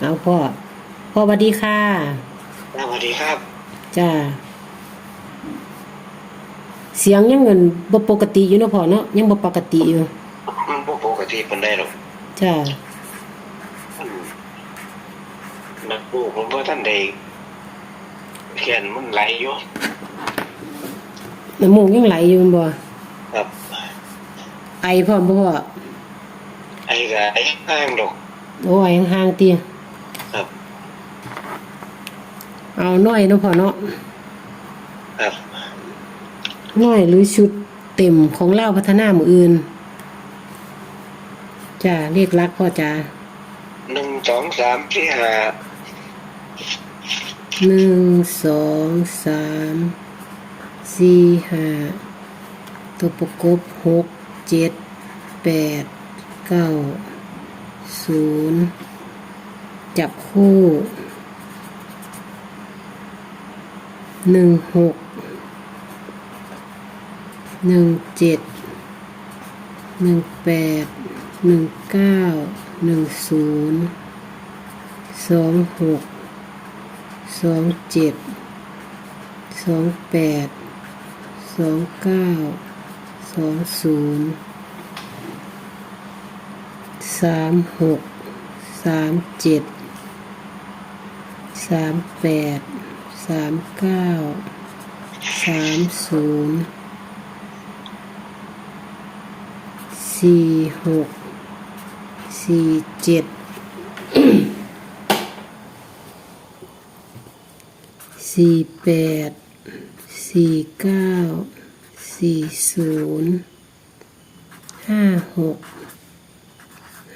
เอาพ่อ พ่อสวัสดีค่ะ สวัสดีครับ จ้า เสียงยังเงินบ่ปกติอยู่เนาะพ่อเนาะยังบ่ปกติอยู่ มันบ่ปกติปานใดหรอกจ้าอืมนักปูผมว่าท่านใดเขียนมันไหลอยู่น้ำมูกยังไหลอยู่แม่นบ่ครับไอพร้อมบ่พ่อไอ้ก็ไอ้ข้างดอกโอ้ยห่างๆเตีย ครับ เอาน้อยเนาะพ่อเนาะครับน้อยหรือชุดเต็มของเล่าพัฒนามืออื่นจ้าเรียกรักพ่อจ้าหนึ่งสองสามสี่ห้าหนึ่งสองสามสี่ห้าตัวประกบหกเจ็ดแปดเก้าศูนย์จับคู่ หนึ่งหกหนึ่งเจ็ดหนึ่งแปดหนึ่งเก้าหนึ่งศูนย์สองหกสองเจ็ดสองแปดสองเก้าสองศูนย์สามหกสามเจ็ดสามแปด สามเก้าสามศูนย์สี่หกสี่เจ็ดสี่แปดสี่เก้าสี่ศูนย์ห้าหก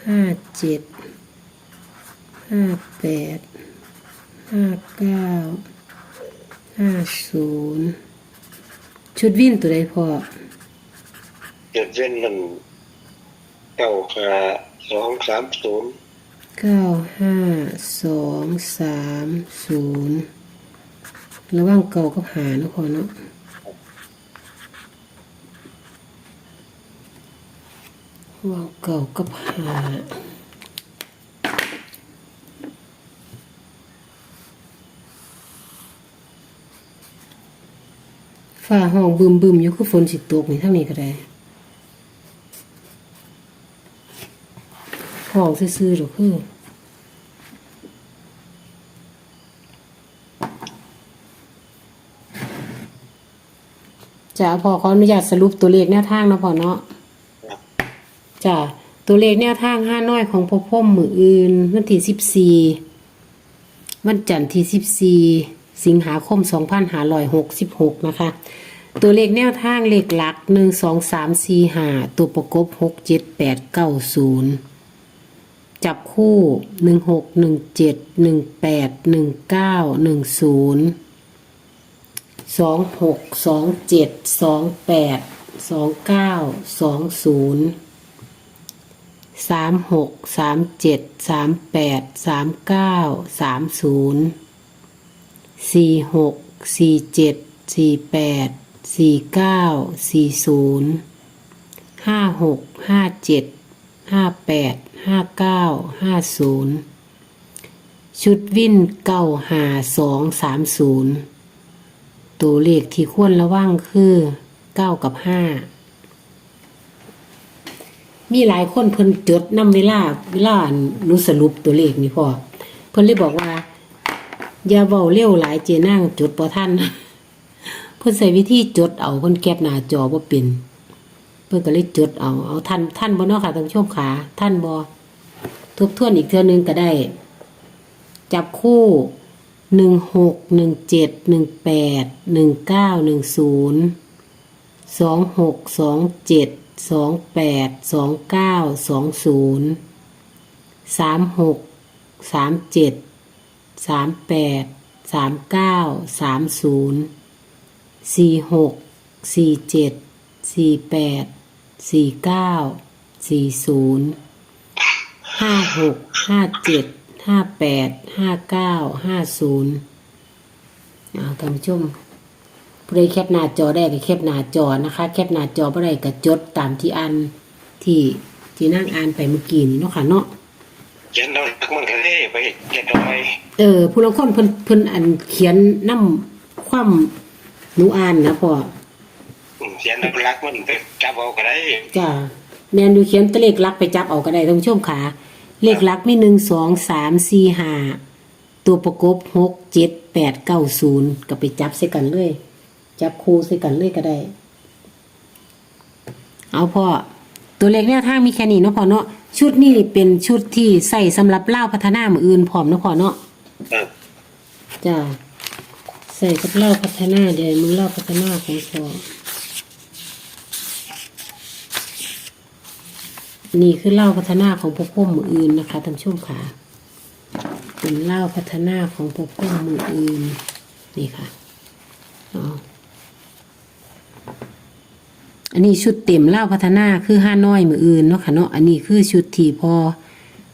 ห้าเจ็ดห้าแปดห้าเก้า ห้าศูนย์ชุดวิ่นตัวใดพอจุดเว้นมันเก้าห้าสองสามศูนย์เก้าห้าสองสามศูนย์ระหว่างเก่ากับหาเนาะพอเนาะระหว่างเก่ากับหา ฝ้าห้องบึมบึมๆอยู่คือฝนสิตกนี่เท่านี้ก็ได้ห้องซื่อๆหรือคือจะพอขออนุญาตสรุปตัวเลขแนวทางนะพอเนาะจ้ะตัวเลขแนวทางห้าน้อยของพ่อพ่อมืออื่น วันที่สิบสี่วันจันทร์ที่สิบสี่ สิงหาคมสองพันห้าร้อยหกสิบหกนะคะ ตัวเลขแนวทางเลขหลักหนึ่งสองสามสี่ห้าตัวประกบหกเจ็ดแปดเก้าศูนย์จับคู่หนึ่งหกหนึ่งเจ็ดหนึ่งแปดหนึ่งเก้าหนึ่งศูนย์สองหกสองเจ็ดสองแปดสองเก้าสองศูนย์สามหกสามเจ็ดสามแปดสามเก้าสามศูนย์ สี่หกสี่เจ็ดสี่แปดสี่เก้าสี่ศูนย์ห้าหกห้าเจ็ดห้าแปดห้าเก้าห้าศูนย์ชุดวิ่นเก้าหาสองสามศูนย์ตัวเลขที่ควรระวังคือเก้ากับห้ามีหลายคนเพิ่นจดนำเวลาเวลาหนูสรุปตัวเลขนี่พ่อเพิ่นเลยบอกว่า อย่าเว้าเร็วหลายเจนั่งจดบ่ทันเพิ่นใช้วิธีจดเอาเพิ่นแคปหน้าจอบ่เป็นเพิ่นก็เลยจดเอาเอาทันทันบ่เนาะค่ะท่านชมขาท่านบ่ทบทวนอีกเทื่อนึงก็ได้ จับคู่หนึ่งหกหนึ่งเจ็ดหนึ่งแปดหนึ่งเก้าหนึ่งศูนย์สองหกสองเจ็ดสองแปดสองเก้าสองศูนย์สามหกสามเจ็ด สามแปดสามเก้าสามศูนย์สี่หกสี่เจ็ดสี่แปดสี่เก้าสี่ศูนย์ห้าหกห้าเจ็ดห้าแปดห้าเก้าห้าศูนย์เอาท่านผู้ชมผู้ใดแคปหน้าจอได้ก็แคปหน้าจอนะคะ แคปหน้าจอผู้ใดก็จดตามที่อันที่ที่นั่งอ่านไปเมื่อกี้นี่เนาะค่ะเนาะ เขียนเราลักมันก็ได้ไปเขียนเอาไว้เออผู้ลางคนเพิ่นเพิ่นอันเขียนนำความหนูอ่านนะพ่ออืมเขียนเราลักมันไปจับเอาก็ได้จ้าแมนดูเขียนตัวเลขหลักไปจับเอาก็ได้ท่านผู้ชมค่ะเลขหลักมีหนึ่งสองสามสี่ห้าตัวประกบหกเจ็ดแปดเก้าศูนย์ก็ไปจับใส่กันเลย จับคู่ใส่กันเลยก็ได้ เอาพ่อ ตัวเลขแนวทางมีแค่นี้เนาะพ่อเนาะชุดนี้เป็นชุดที่ใส่สำหรับเล่าพัฒนามืออื่นพร้อมเนาะพ่อเนาะจ้าใส่กับเหล้าพัฒนาเดี๋ยวมึงเหล้าพัฒนาของพ่อนี่คือเหล้าพัฒนาของพวกพ่อมืออื่นนะคะท่านผู้ชมค่ะเป็นเหล้าพัฒนาของพวกพ่อมืออื่นนี่ค่ะเอ อันนี้ชุดเต็มเล้าพัฒนาคือห้าน้อยมืออื่นเนาะค่ะเนาะอันนี้คือชุดที่พอ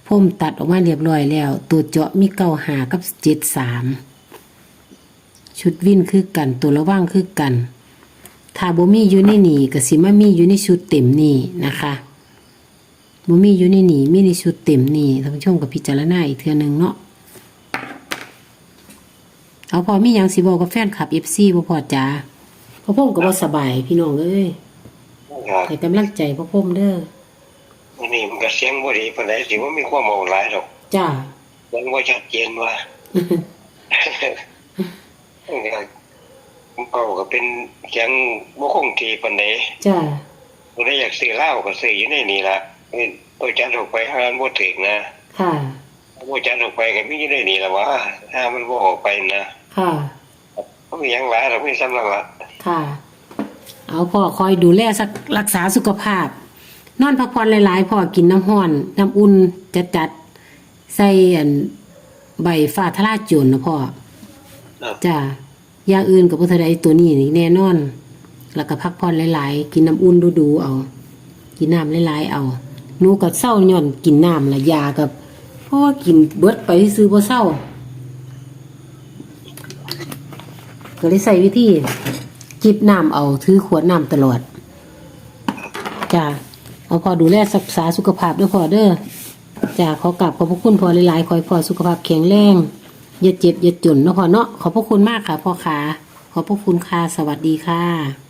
พ่มตัดออกมาเรียบร้อยแล้ว ตัวเจาะมีเก้าหากับเจ็ดสามชุดวิ่นคือกันตัวระว่างคือกันถ้าบ่มีอยู่ในนี่ก็สิมามีอยู่ในชุดเต็มนี่นะคะบ่มีอยู่ในนี่มีในชุดเต็มนี่ท่านผู้ชมกับพิจารณาอีกเทื่อหนึงเนาะเอาพอมีหยังสิบอกกับแฟนคลับ FC บ่พอจ้าพ่อพ่อก็บ่สบายพี่น้องเอ้ย ครับให้กำลังใจพ่อพ่อเด้ออันนี้มันก็เสียงบ่ดีปานใดสิว่ามีความเมาหลายดอกจ้าเสียงบ่ชัดเจนว่าเป่าก็เป็นเสียงบ่คงที่ปานใดจ้าบ่ได้อยากซื้อเหล้าก็ซื้ออยู่ในนี่ล่ะนี่ตัวจัดออกไปหามันบ่ถึงนะค่ะบ่จัดออกไปก็มีอยู่ในนี่ล่ะว่าถ้ามันบ่ออกไปนะค่ะบ่มีหยังหลายดอกมีซ้ำนั่นล่ะค่ะ เอาพ่อคอยดูแลสักรักษาสุขภาพ นอนพักผ่อนหลายๆพ่อกินน้ำห้อนน้ำอุ่นจัดจัดๆใส่อันใบฟ้าทลายโจรนะพ่อครับจ้าอย่างอื่นกับพุทธใดตัวนี้นี่แน่นอน แล้วก็พักผ่อนหลายๆ กินน้ำอุ่นดูๆเอา กินน้ำหลายๆเอาหนูก็เศร้าย่อนกินน้ำละยากับเพราะว่ากินเบิดไปซื้อบ่เศร้าก็เลยใส่วิธี จิบน้ำเอาถือขวดน้ำตลอดจ้าเอาพอดูแลรักษาสุขภาพด้วยพอเด้อจ้าขอกลับขอบพระคุณพอหลายๆ คอยพอสุขภาพแข็งแรงอย่าเจ็บอย่าจนนะพอเนาะขอบพระคุณมากค่ะพ่อขาขอบพระคุณค่ะสวัสดีค่ะ